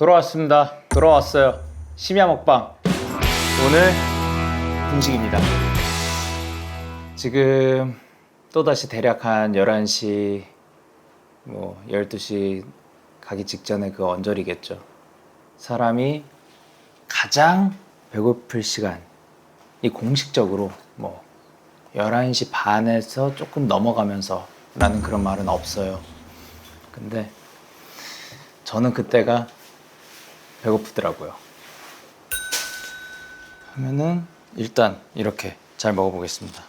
돌아왔습니다. 돌아왔어요. 심야 먹방. 오늘 분식입니다. 지금 또다시 대략 한 11시, 뭐 12시 가기 직전에 그 언저리겠죠. 사람이 가장 배고플 시간, 이 공식적으로 뭐 11시 반에서 조금 넘어가면서 라는 그런 말은 없어요. 근데 저는 그때가 배고프더라고요. 하면은 일단 이렇게 잘 먹어보겠습니다.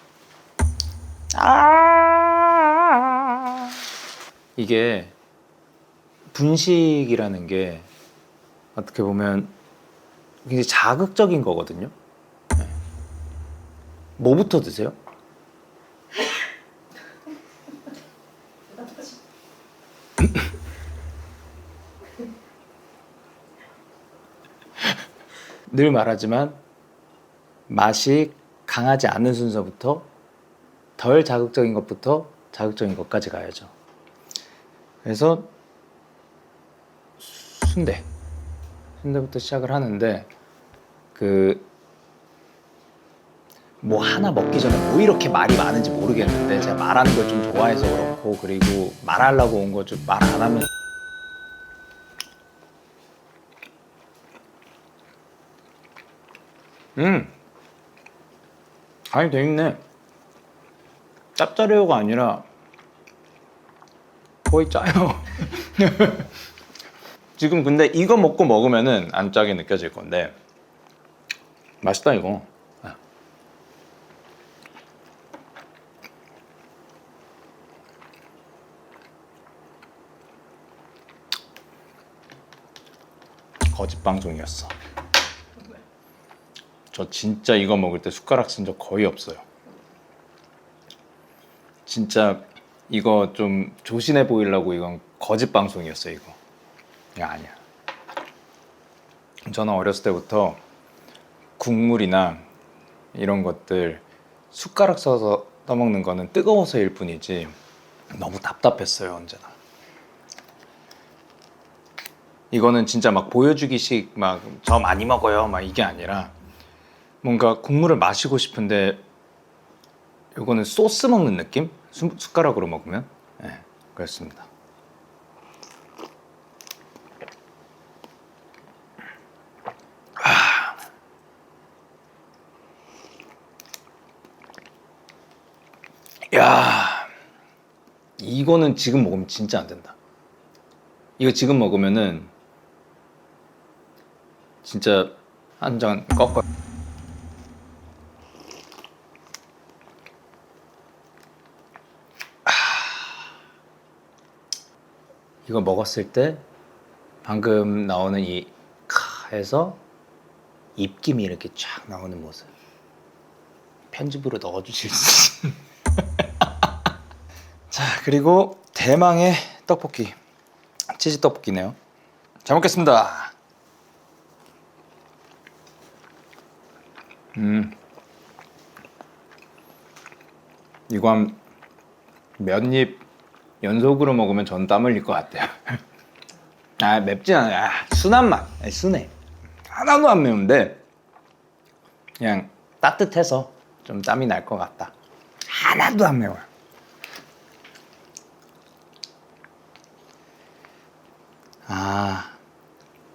아 이게 분식이라는 게 어떻게 보면 굉장히 자극적인 거거든요. 네. 뭐부터 드세요? 늘 말하지만 맛이 강하지 않은 순서부터 덜 자극적인 것부터 자극적인 것까지 가야죠. 그래서 순대 순대부터 시작을 하는데 그 뭐 하나 먹기 전에 뭐 이렇게 말이 많은지 모르겠는데 제가 말하는 걸 좀 좋아해서 그렇고 그리고 말하려고 온 거 좀 말 안 하면 음 간이 돼 있네 짭짤해요가 아니라 거의 짜요 지금 근데 이거 먹고 먹으면은 안 짜게 느껴질 건데 맛있다 이거 아. 거짓 방송이었어. 저 진짜 이거 먹을 때 숟가락 쓴 적 거의 없어요. 진짜 이거 좀 조신해 보이려고 이건 거짓 방송이었어 이거. 야 아니야. 저는 어렸을 때부터 국물이나 이런 것들 숟가락 써서 떠먹는 거는 뜨거워서일 뿐이지 너무 답답했어요 언제나. 이거는 진짜 막 보여주기식 막 저 많이 먹어요 막 이게 아니라 뭔가 국물을 마시고 싶은데 이거는 소스 먹는 느낌? 수- 숟가락으로 먹으면 네, 그렇습니다. 야, 이거는 지금 먹으면 진짜 안 된다. 이거 지금 먹으면은 진짜 한 잔 꺾어. 이거 먹었을 때 방금 나오는 이카 해서 입김이 이렇게 쫙 나오는 모습. 편집으로 넣어주실 수있 자 그리고 대망의 떡볶이. 치즈 떡볶이네요. 잘 먹겠습니다. 음. 이거 한몇입 연속으로 먹으면 전 땀 흘릴 것 같아요. 아 맵진 않아요. 아, 순한 맛. 아니, 순해. 하나도 안 매운데 그냥 따뜻해서 좀 땀이 날 것 같다. 하나도 안 매워요. 아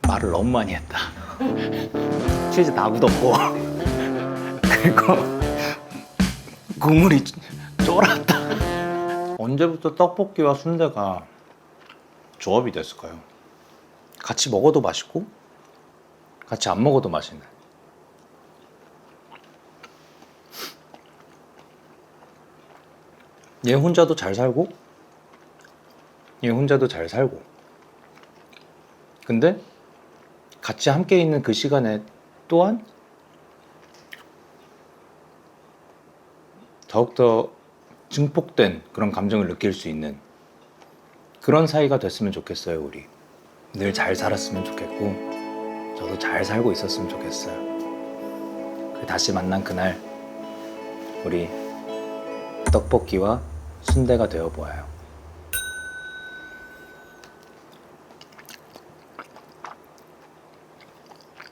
말을 너무 많이 했다. 치즈 다 굳었고. 그리고 국물이 쫄았다 언제부터 떡볶이와 순대가 조합이 됐을까요? 같이 먹어도 맛있고 같이 안 먹어도 맛있는 얘 혼자도 잘 살고 얘 혼자도 잘 살고 근데 같이 함께 있는 그 시간에 또한 더욱더 증폭된 그런 감정을 느낄 수 있는 그런 사이가 됐으면 좋겠어요, 우리. 늘 잘 살았으면 좋겠고, 저도 잘 살고 있었으면 좋겠어요. 그 다시 만난 그날, 우리 떡볶이와 순대가 되어 보아요.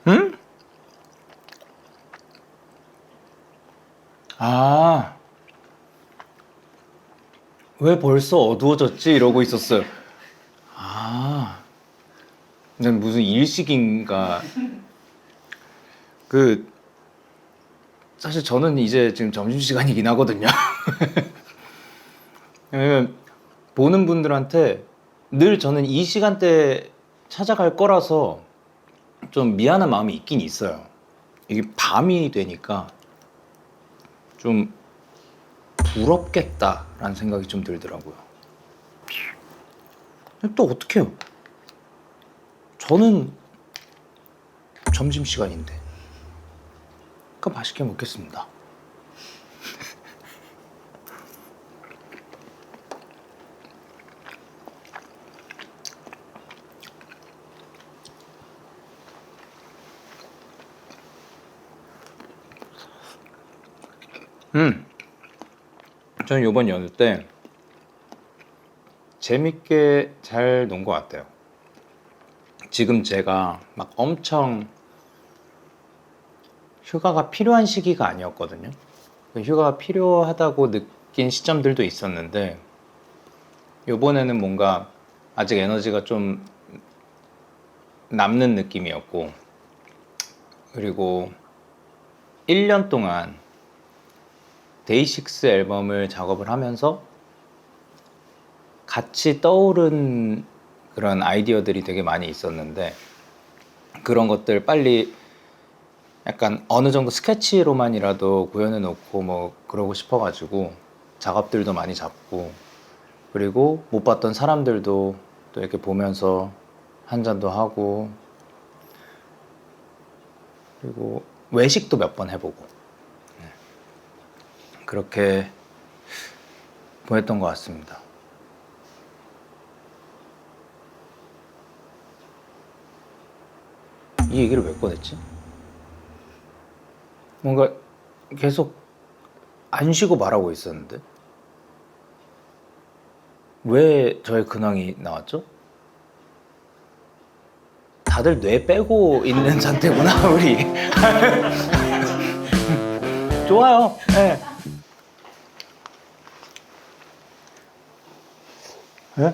응? 아. 왜 벌써 어두워졌지? 이러고 있었어요. 아, 난 무슨 일식인가. 그, 사실 저는 이제 지금 점심시간이긴 하거든요. 왜냐면, 보는 분들한테 늘 저는 이 시간대에 찾아갈 거라서 좀 미안한 마음이 있긴 있어요. 이게 밤이 되니까 좀 부럽겠다 라는 생각이 좀 들더라고요. 또 어떡해요? 저는 점심시간인데. 그러니까 맛있게 먹겠습니다. 저는 이번 연휴 때 재밌게 잘 논 것 같아요. 지금 제가 막 엄청 휴가가 필요한 시기가 아니었거든요. 그 휴가가 필요하다고 느낀 시점들도 있었는데 이번에는 뭔가 아직 에너지가 좀 남는 느낌이었고 그리고 1년 동안 데이식스 앨범을 작업을 하면서 같이 떠오른 그런 아이디어들이 되게 많이 있었는데 그런 것들 빨리 약간 어느 정도 스케치로만이라도 구현해 놓고 뭐 그러고 싶어 가지고 작업들도 많이 잡고 그리고 못 봤던 사람들도 또 이렇게 보면서 한 잔도 하고 그리고 외식도 몇 번 해보고 그렇게 보냈던 것 같습니다. 이 얘기를 왜 꺼냈지? 뭔가 계속 안 쉬고 말하고 있었는데 왜 저의 근황이 나왔죠? 다들 뇌 빼고 있는 상태구나 우리 좋아요 네. 거.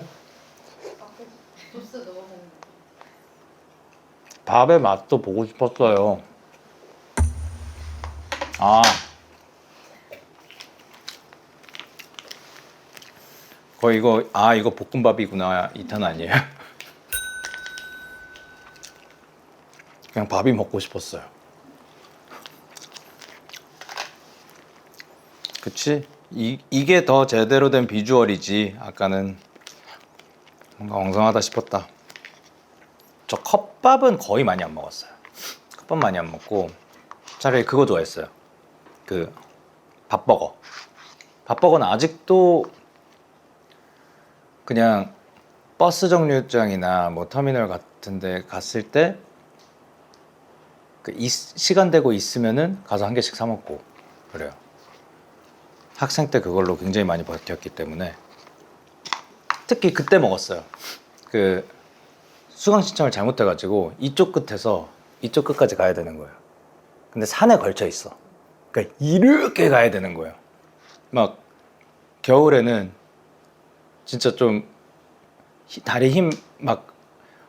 밥의 맛도 보고 싶었어요. 아. 거의 이거, 아, 이거 볶음밥이구나. 이탄 아니에요? 그냥 밥이 먹고 싶었어요. 그치? 이, 이게 더 제대로 된 비주얼이지. 아까는 뭔가 엉성하다 싶었다. 저 컵밥은 거의 많이 안 먹었어요. 컵밥 많이 안 먹고 차라리 그거 좋아했어요. 그 밥버거. 밥버거는 아직도 그냥 버스 정류장이나 뭐 터미널 같은데 갔을 때 그 시간 되고 있으면은 가서 한 개씩 사 먹고 그래요. 학생 때 그걸로 굉장히 많이 버텼기 때문에 특히 그때 먹었어요. 그 수강 신청을 잘못해가지고 이쪽 끝에서 이쪽 끝까지 가야 되는 거예요. 근데 산에 걸쳐 있어. 그러니까 이렇게 가야 되는 거예요. 막 겨울에는 진짜 좀 히- 다리 힘 막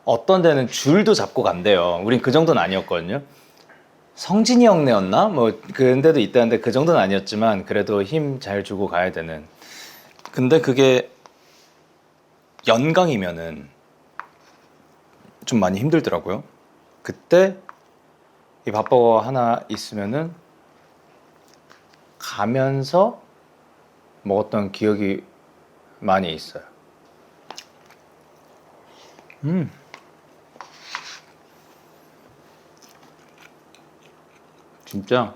어떤 데는 줄도 잡고 간대요. 우린 그 정도는 아니었거든요. 성진이 형네였나? 뭐 그런 데도 있다는데 그 정도는 아니었지만 그래도 힘 잘 주고 가야 되는. 근데 그게 연강이면은 좀 많이 힘들더라고요. 그때 이 밥버거 하나 있으면은 가면서 먹었던 기억이 많이 있어요. 음. 진짜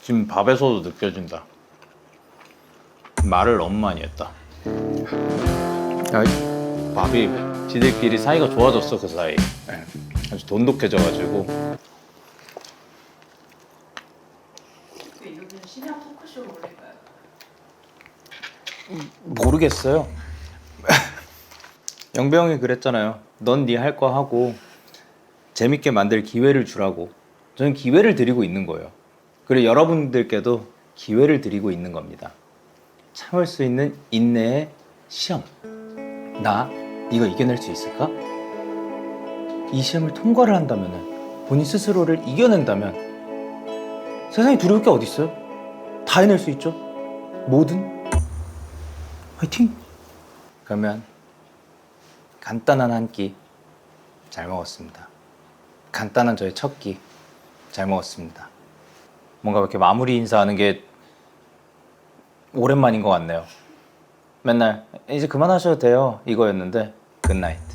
지금 밥에서도 느껴진다. 말을 너무 많이 했다. 야, 이 밥이 지들끼리 사이가 좋아졌어 그 사이. 예, 아주 돈독해져가지고 토크쇼 올릴까요? 모르겠어요. 영배 형이 그랬잖아요. 넌 네 할 거 하고 재밌게 만들 기회를 주라고. 저는 기회를 드리고 있는 거예요. 그리고 여러분들께도 기회를 드리고 있는 겁니다. 참을 수 있는 인내의 시험. 나 이거 이겨낼 수 있을까? 이 시험을 통과를 한다면 본인 스스로를 이겨낸다면 세상에 두려울 게 어디 있어요? 다 해낼 수 있죠. 뭐든 화이팅. 그러면 간단한 한 끼 잘 먹었습니다. 간단한 저의 첫 끼 잘 먹었습니다. 뭔가 이렇게 마무리 인사하는 게 오랜만인 것 같네요. 맨날 이제 그만하셔도 돼요 이거였는데 굿나잇.